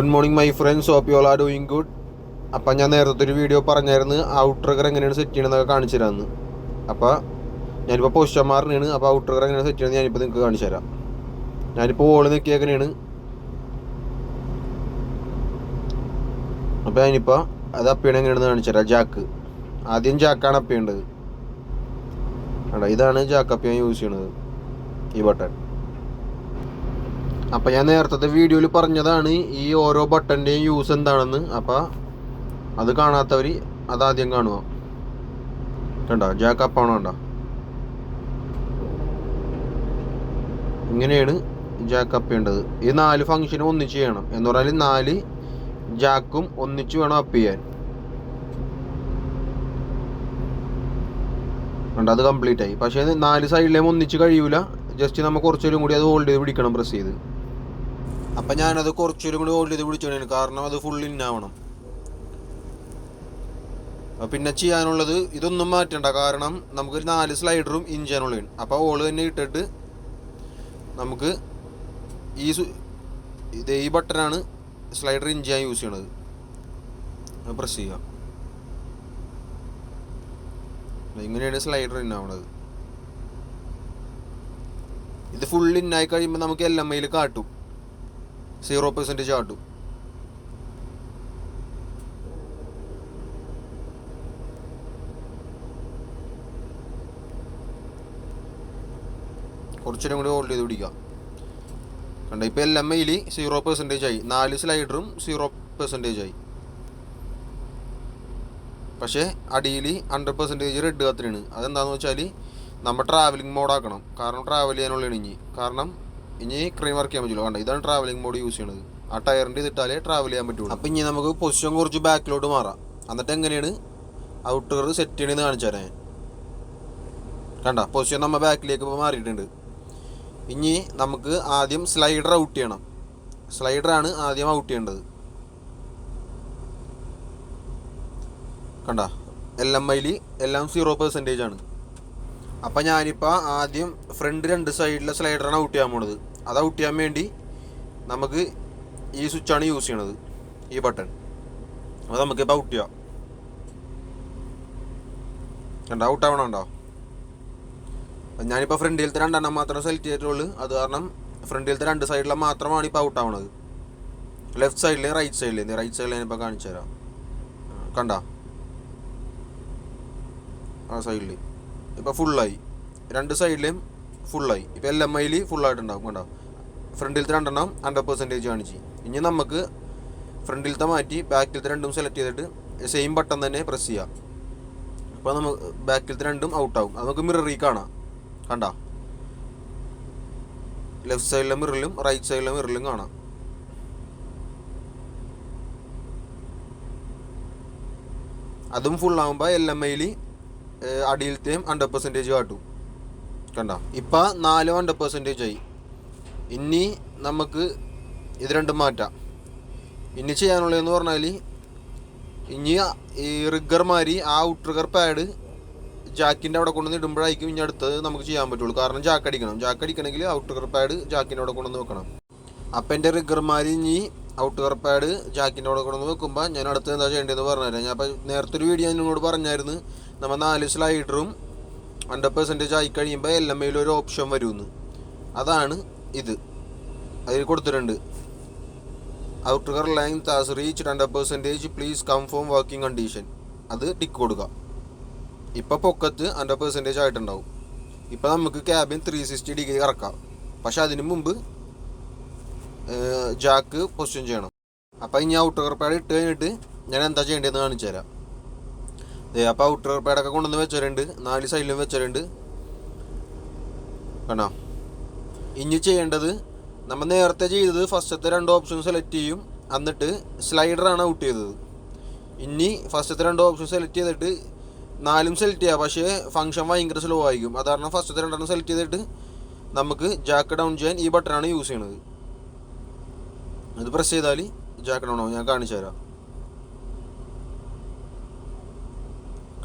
Good morning my friends hope you are doing good അപ്പം ഞാൻ നേരത്തെ ഒരു വീഡിയോ പറഞ്ഞായിരുന്നു ഔട്ട്രഗർ എങ്ങനെയാണ് സെറ്റ് ചെയ്യണമെന്നൊക്കെ കാണിച്ചു തരാമെന്ന് അപ്പോൾ ഞാനിപ്പോൾ പൊസ്റ്റന്മാറിനാണ് അപ്പോൾ ഔട്ട്രഗർ എങ്ങനെയാണ് സെറ്റ് ചെയ്യണമെന്ന് ഞാനിപ്പോൾ നിങ്ങൾക്ക് കാണിച്ചു തരാം ഞാനിപ്പോൾ ഓൾ നിൽക്കിയേക്കനെയാണ് അപ്പോൾ ഞാനിപ്പോൾ അത് അപ്പിയാണ് എങ്ങനെയാണെന്ന് കാണിച്ചു തരാം ജാക്ക് ആദ്യം ജാക്കാണ് അപ്പിയേണ്ടത്. അടാ ഇതാണ് ജാക്ക് അപ്പിയാണ് യൂസ് ചെയ്യണത് ഈ ബട്ടൺ അപ്പം ഞാൻ നേരത്തെ വീഡിയോയിൽ പറഞ്ഞതാണ് ഈ ഓരോ ബട്ടന്റെയും യൂസ് എന്താണെന്ന്. അപ്പോൾ അത് കാണാത്തവർ അതാദ്യം കാണുക. കണ്ടോ? ജാക്ക് അപ്പാണോ കണ്ടോ? ഇങ്ങനെയാണ് ജാക്ക് അപ്പ് ചെയ്യേണ്ടത്. ഈ നാല് ഫംഗ്ഷനും ഒന്നിച്ച് ചെയ്യണം. എന്ന് പറഞ്ഞാൽ നാല് ജാക്കും ഒന്നിച്ച് വേണം അപ്പ് ചെയ്യാൻ. കണ്ടോ? അത് കംപ്ലീറ്റ് ആയി. പക്ഷേ നാല് സൈഡിലേയും ഒന്നിച്ച് കഴിയൂല. ജസ്റ്റ് നമ്മൾ കുറച്ചേരും കൂടി അത് ഹോൾഡ് ചെയ്ത് പിടിക്കണം പ്രസ് ചെയ്ത്. അപ്പം ഞാനത് കുറച്ചുകൂടി കൂടി ഹോൾഡ് ചെയ്ത് പിടിച്ചാണ് കാരണം അത് ഫുൾ ഇന്നാവണം പിന്നെ ചെയ്യാനുള്ളത് ഇതൊന്നും മാറ്റണ്ട. കാരണം നമുക്കൊരു നാല് സ്ലൈഡറും ഇഞ്ചാനുള്ള അപ്പോൾ ഓൾ തന്നെ ഇട്ടിട്ട് നമുക്ക് ഈ ഇത് ഈ ബട്ടനാണ് സ്ലൈഡർ ഇഞ്ചാൻ യൂസ് ചെയ്യണത്. പ്രസ് ചെയ്യാം ഇങ്ങനെയാണ് സ്ലൈഡർ ഇൻ ആവണത്. ഇത് ഫുൾ ഇന്നായി കഴിയുമ്പോൾ നമുക്ക് എൽ എം ഐയിൽ കാട്ടും. സീറോ പെർസെന്റേജ് കാട്ടും കുറച്ചും കൂടി ഹോൾഡ് ചെയ്ത് പിടിക്കാം. കണ്ട ഇപ്പോൾ എല്ലാം എം സീറോ പെർസെന്റേജ് ആയി. നാല് സ്ലൈഡറും സീറോ പെർസെന്റേജ് ആയി. പക്ഷേ അടിയിൽ ഹൺഡ്രഡ് പെർസെന്റേജ് റെഡ് കത്തിനാണ് അതെന്താണെന്ന് വെച്ചാൽ നമ്മൾ ട്രാവലിംഗ് മോഡാക്കണം കാരണം ട്രാവൽ ചെയ്യാനുള്ളതാണ് ഇനി കാരണം ഇനി ക്രെയിൻ വർക്ക് ചെയ്യാൻ പറ്റില്ല കണ്ട? ഇതാണ് ട്രാവലിംഗ് മോഡ് യൂസ് ചെയ്യണത്. ആ ടയറിന്റെ ഇതിട്ടാലേ ട്രാവൽ ചെയ്യാൻ പറ്റുള്ളൂ. അപ്പം ഇനി നമുക്ക് പൊസിഷൻ കുറച്ച് ബാക്കിലോട്ട് മാറാം. എന്നിട്ട് എങ്ങനെയാണ്? ഔട്ടർ സെറ്റ് ചെയ്യണമെന്ന് കാണിച്ചു തരാൻ കണ്ട? പൊസിഷൻ നമ്മൾ ബാക്കിലേക്ക് ഇപ്പോൾ മാറിയിട്ടുണ്ട്. ഇനി നമുക്ക് ആദ്യം സ്ലൈഡർ ഔട്ട് ചെയ്യണം. സ്ലൈഡറാണ് ആദ്യം ഔട്ട് ചെയ്യേണ്ടത്. കണ്ട? എൽ എം ഐയിൽ എല്ലാം സീറോ പെർസെന്റേജ് ആണ്. അപ്പം ഞാനിപ്പോൾ ആദ്യം ഫ്രണ്ട് രണ്ട് സൈഡിലെ സ്ലൈഡറാണ് ഔട്ട് ചെയ്യാൻ പോണത്. അത് ഔട്ട് ചെയ്യാൻ വേണ്ടി നമുക്ക് ഈ സ്വിച്ചാണ് യൂസ് ചെയ്യണത് ഈ ബട്ടൺ അത് നമുക്കിപ്പോൾ ഔട്ട് ചെയ്യാം. കണ്ട? ഔട്ട് ആവണുണ്ടോ ഞാനിപ്പോൾ ഫ്രണ്ടിലത്തെ രണ്ടെണ്ണം മാത്രമേ സെലക്ട് ചെയ്തിട്ടുള്ളൂ. അത് കാരണം ഫ്രണ്ടിലത്തെ രണ്ട് സൈഡിലെ മാത്രമാണ് ഇപ്പോൾ ഔട്ട് ആവണത്. ലെഫ്റ്റ് സൈഡിൽ റൈറ്റ് സൈഡിൽ റൈറ്റ് സൈഡിൽ ഞാനിപ്പോൾ കാണിച്ചു തരാം. കണ്ട? ആ സൈഡിൽ ഇപ്പോൾ ഫുള്ളായി രണ്ട് സൈഡിലെയും ഫുള്ളായി ഇപ്പോൾ എൽ എം ഐയിൽ ഫുള്ളായിട്ടുണ്ടാവും കണ്ടോ? ഫ്രണ്ടിലത്തെ രണ്ടെണ്ണം ഹൺഡ്രഡ് പെർസെന്റേജ് കാണിച്ച് ഇനി നമുക്ക് ഫ്രണ്ടിലത്തെ മാറ്റി ബാക്കിലത്തെ രണ്ടും സെലക്ട് ചെയ്തിട്ട് സെയിം ബട്ടൺ തന്നെ പ്രസ് ചെയ്യാം. അപ്പോൾ നമുക്ക് ബാക്കിലത്തെ രണ്ടും ഔട്ടാവും അത് നമുക്ക് മിററി കാണാം. കണ്ട? ലെഫ്റ്റ് സൈഡിലെ മിററിലും റൈറ്റ് സൈഡിലെ മിററിലും കാണാം. അതും ഫുള്ളാകുമ്പോൾ എൽ എം ഐയിൽ അടിയിലത്തെയും ഹൺഡ്രഡ് പെർസെന്റേജ് കാട്ടും. കണ്ട? ഇപ്പം നാല് ഹൺഡ്രഡ് പെർസെന്റേജ് ആയി. ഇനി നമുക്ക് ഇത് രണ്ടും മാറ്റാം. ഇനി ചെയ്യാനുള്ളതെന്ന് പറഞ്ഞാൽ ഇനി ഈ റിഗർ മാതിരി ആ ഔട്ട് റിഗർ പാഡ് ജാക്കിന്റെ അവിടെ കൊണ്ടുവന്ന് ഇടുമ്പോഴായിരിക്കും ഇനി അടുത്തത് നമുക്ക് ചെയ്യാൻ പറ്റുള്ളൂ. കാരണം ജാക്ക് അടിക്കണം. ജാക്ക് അടിക്കണമെങ്കിൽ ഔട്ട് റിഗർ പാഡ് ജാക്കിന്റെ അവിടെ കൊണ്ടുവന്ന് വെക്കണം. അപ്പം എന്റെ റിഗർ മാതിരി ഇനി ഔട്ട് റിഗർ പാഡ് ജാക്കിന്റെ അവിടെ കൊണ്ടുവന്ന് വെക്കുമ്പോൾ ഞാൻ അടുത്ത് എന്താ ചെയ്യേണ്ടതെന്ന് പറഞ്ഞുതരാം. ഞാൻ അപ്പം നേരത്തെ ഒരു വീഡിയോ ഞാൻ നിങ്ങളോട് പറഞ്ഞായിരുന്നു. നമ്മൾ നാല് സ്ലൈഡറും ഹൺഡ്രഡ് പെർസെന്റേജ് ആയി കഴിയുമ്പോൾ എൽ എം ഐയിൽ ഒരു ഓപ്ഷൻ വരുമെന്ന് അതാണ് ഇത്. അതിൽ കൊടുത്തിട്ടുണ്ട്. Outer line that's reach hundred percentage please confirm working condition അത് ടിക്ക് കൊടുക്കുക ഇപ്പോൾ പൊക്കത്ത് ഹൺഡ്രഡ് പെർസെന്റേജ് ആയിട്ടുണ്ടാവും. ഇപ്പോൾ നമുക്ക് ക്യാബിൻ ത്രീ സിക്സ്റ്റി ഡിഗ്രി ഇറക്കാം പക്ഷെ അതിന് മുമ്പ് ജാക്ക് പൊസിഷൻ ചെയ്യണം. അപ്പോൾ ഇനി ഔട്ടർ പാഡ് ഇട്ട് കഴിഞ്ഞിട്ട് ഞാൻ എന്താ ചെയ്യേണ്ടതെന്ന് കാണിച്ചു തരാം അപ്പോൾ ഔട്ടർ പാഡൊക്കെ കൊണ്ടുവന്ന് വെച്ചവരുണ്ട്. നാല് സൈഡിലും വെച്ചവരുണ്ട്. കണ്ടോ? ഇനി ചെയ്യേണ്ടത് നമ്മൾ നേരത്തെ ചെയ്തത് ഫസ്റ്റത്തെ രണ്ട് ഓപ്ഷൻ സെലക്ട് ചെയ്യും. എന്നിട്ട് സ്ലൈഡറാണ് ഔട്ട് ചെയ്തത്. ഇനി ഫസ്റ്റത്തെ രണ്ട് ഓപ്ഷൻ സെലക്ട് ചെയ്തിട്ട് നാലും സെലക്ട് ചെയ്യാം. പക്ഷേ ഫംഗ്ഷൻ ഭയങ്കര സ്ലോ ആയിരിക്കും. അത് കാരണം ഫസ്റ്റത്തെ രണ്ടെണ്ണം സെലക്ട് ചെയ്തിട്ട് നമുക്ക് ജാക്ക് ഡൗൺ ചെയ്യാൻ ഈ ബട്ടണാണ് യൂസ് ചെയ്യണത്. ഇത് പ്രസ് ചെയ്താൽ ജാക്ക് ഡൗൺ ആവും. ഞാൻ കാണിച്ചു തരാം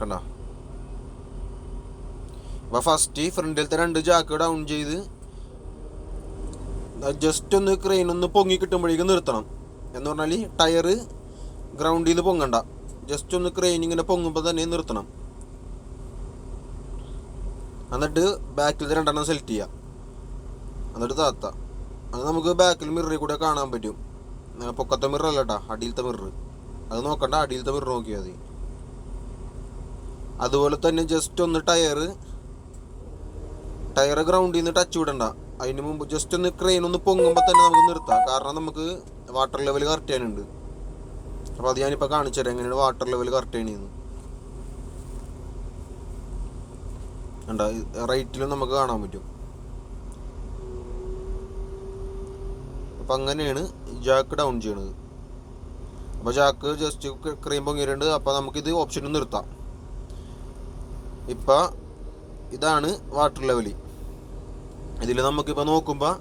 കണ്ട? അപ്പോൾ ഫസ്റ്റ് ഫ്രണ്ടിലത്തെ രണ്ട് ജാക്ക് ഡൗൺ ചെയ്ത്. ജസ്റ്റ് ഒന്ന് ക്രെയിൻ ഒന്ന് പൊങ്ങി കിട്ടുമ്പോഴേക്കും നിർത്തണം. എന്ന് പറഞ്ഞാൽ ടയർ ഗ്രൗണ്ടിൽ നിന്ന് പൊങ്ങണ്ട. ജസ്റ്റ് ഒന്ന് ക്രെയിൻ ഇങ്ങനെ പൊങ്ങുമ്പോൾ തന്നെ നിർത്തണം. എന്നിട്ട് ബാക്കിൽ രണ്ടെണ്ണം സെലക്ട് ചെയ്യുക എന്നിട്ട് താത്ത. അത് നമുക്ക് ബാക്കിൽ മിററിൽ കൂടെ കാണാൻ പറ്റും. പൊക്കത്തെ മിറർ അല്ല കേട്ടോ അടിയിലത്തെ മിറർ അത് നോക്കണ്ട അടിയിലത്തെ മിറർ നോക്കിയാൽ മതി. അതുപോലെ തന്നെ ജസ്റ്റ് ഒന്ന് ടയർ ടയർ ഗ്രൗണ്ടിൽ നിന്ന് ടച്ച് വിടണ്ട. അതിന് മുമ്പ് ജസ്റ്റ് ഒന്ന് ക്രെയിൻ ഒന്ന് പൊങ്ങുമ്പോൾ തന്നെ നമുക്ക് നിർത്താം. കാരണം നമുക്ക് വാട്ടർ ലെവൽ കറക്റ്റ് ചെയ്യാനുണ്ട്. അപ്പോൾ അത് ഞാനിപ്പോൾ കാണിച്ചു തരാം. എങ്ങനെയാണ് വാട്ടർ ലെവൽ കറക്റ്റ് ചെയ്യണമെന്ന് കണ്ട? റൈറ്റിലും നമുക്ക് കാണാൻ പറ്റും. അപ്പം അങ്ങനെയാണ് ജാക്ക് ഡൗൺ ചെയ്യണത്. അപ്പോൾ ജാക്ക് ജസ്റ്റ് ക്രീം പൊങ്ങിയിട്ടുണ്ട്. അപ്പോൾ നമുക്കിത് ഓപ്ഷനും നിർത്താം. ഇപ്പം ഇതാണ് വാട്ടർ ലെവൽ ഇതിൽ നമുക്കിപ്പോൾ നോക്കുമ്പോൾ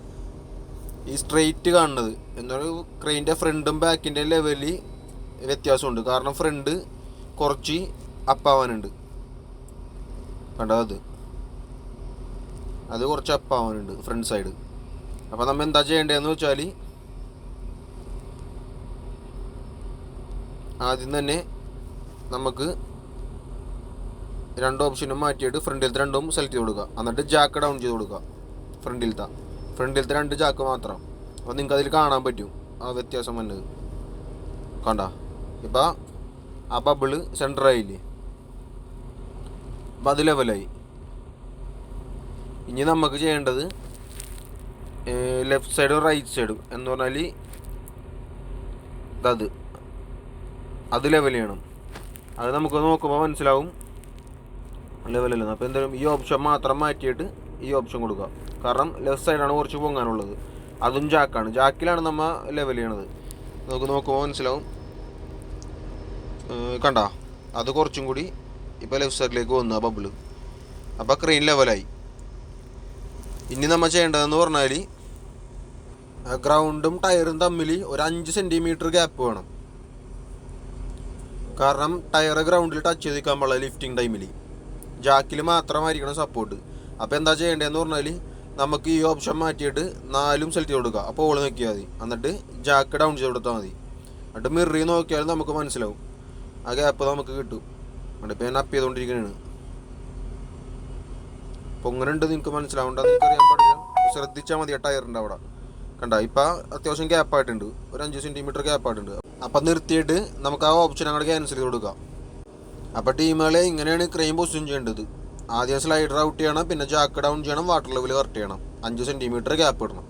ഈ സ്ട്രെയിറ്റ് കാണുന്നത്. എന്നൊരു ക്രെയിന്റെ ഫ്രണ്ടും ബാക്കിന്റെ ലെവലിൽ വ്യത്യാസമുണ്ട്. കാരണം ഫ്രണ്ട് കുറച്ച് അപ്പാവാനുണ്ട് കണ്ടോ അത്? അത് കുറച്ച് അപ്പാവാനുണ്ട് ഫ്രണ്ട് സൈഡ് അപ്പോൾ നമ്മൾ എന്താ ചെയ്യേണ്ടതെന്ന് വെച്ചാൽ ആദ്യം തന്നെ നമുക്ക് രണ്ട് ഓപ്ഷനും മാറ്റിയിട്ട് ഫ്രണ്ടിലത്തെ രണ്ടും സെലക്ട് ചെയ്ത് കൊടുക്കുക. എന്നിട്ട് ജാക്ക് ഡൗൺ ചെയ്ത് കൊടുക്കുക. ഫ്രണ്ടിലത്തെ. ഫ്രണ്ടിലത്തെ രണ്ട് ജാക്ക് മാത്രം. അപ്പോൾ നിങ്ങൾക്ക് അതിൽ കാണാൻ പറ്റും. ആ വ്യത്യാസം വന്നത്. കണ്ട? ഇപ്പം ആ ബബിൾ സെന്റർ ആയില്ലേ? അപ്പം അത് ലെവലായി ഇനി നമുക്ക് ചെയ്യേണ്ടത് ലെഫ്റ്റ് സൈഡും റൈറ്റ് സൈഡും എന്ന് പറഞ്ഞാൽ അത്. അത് ലെവൽ ചെയ്യണം. അത് നമുക്ക് നോക്കുമ്പോൾ മനസ്സിലാവും. ലെവലല്ലെന്ന് അപ്പോൾ എന്തായാലും ഈ ഓപ്ഷൻ മാത്രം മാറ്റിയിട്ട് ഈ ഓപ്ഷൻ കൊടുക്കുക. കാരണം ലെഫ്റ്റ് സൈഡാണ് കുറച്ച് പൊങ്ങാനുള്ളത്. അതും ജാക്കാണ്. ജാക്കിലാണ് നമ്മൾ ലെവൽ ചെയ്യണത്. നമുക്ക് നോക്കുമ്പോൾ മനസ്സിലാവും. കണ്ട? അത് കുറച്ചും കൂടി ഇപ്പോൾ ലെഫ്റ്റ് സൈഡിലേക്ക് വന്നു ആ ബബിൾ അപ്പോൾ ക്രീൻ ലെവലായി ഇനി നമ്മൾ ചെയ്യേണ്ടതെന്ന് പറഞ്ഞാൽ ഗ്രൗണ്ടും ടയറും തമ്മിൽ ഒരു അഞ്ച് സെന്റിമീറ്റർ ഗ്യാപ്പ് വേണം. കാരണം ടയർ ഗ്രൗണ്ടിൽ ടച്ച് ചെയ്ത് നിൽക്കാൻ പാടില്ല ലിഫ്റ്റിംഗ് ടൈമിൽ ജാക്കിൽ മാത്രമായിരിക്കണം സപ്പോർട്ട് അപ്പോൾ എന്താ ചെയ്യേണ്ടതെന്ന് പറഞ്ഞാൽ നമുക്ക് ഈ ഓപ്ഷൻ മാറ്റിയിട്ട് നാലും സെലക്ട് ചെയ്ത് കൊടുക്കുക അപ്പോൾ ഓൾ നോക്കിയാൽ മതി. എന്നിട്ട് ജാക്ക് ഡൗൺ ചെയ്ത് കൊടുത്താൽ മതി. എന്നിട്ട് മിറി നോക്കിയാലും നമുക്ക് മനസ്സിലാവും. ആ ഗ്യാപ്പ് നമുക്ക് കിട്ടും. എന്നിട്ട് ഇപ്പം ഞാൻ അപ്പ് ചെയ്തുകൊണ്ടിരിക്കുകയാണ് അപ്പോൾ അങ്ങനെ ഉണ്ട് നിങ്ങൾക്ക് മനസ്സിലാവണ്ട. നിങ്ങൾക്ക് അറിയാൻ പാടില്ല. ശ്രദ്ധിച്ചാൽ മതി ടയറിന്റെ അവിടെ. കണ്ട ഇപ്പം അത്യാവശ്യം ഗ്യാപ്പായിട്ടുണ്ട് ഒരു അഞ്ച് സെന്റിമീറ്റർ ഗ്യാപ്പായിട്ടുണ്ട് അപ്പം നിർത്തിയിട്ട് നമുക്ക് ആ ഓപ്ഷൻ അങ്ങോട്ട് ക്യാൻസൽ ചെയ്ത് കൊടുക്കാം. അപ്പോൾ ടീമുകളെ ഇങ്ങനെയാണ് ക്രെയിം പൊസിഷൻ ചെയ്യേണ്ടത്. ആദ്യം സ്ലൈഡർ ഔട്ട് ചെയ്യണം പിന്നെ ജാക്ക് ഡൗൺ ചെയ്യണം വാട്ടർ ലെവൽ കറക്റ്റ് ചെയ്യണം. അഞ്ച് സെന്റിമീറ്റർ ഗ്യാപ്പ് ഇടണം.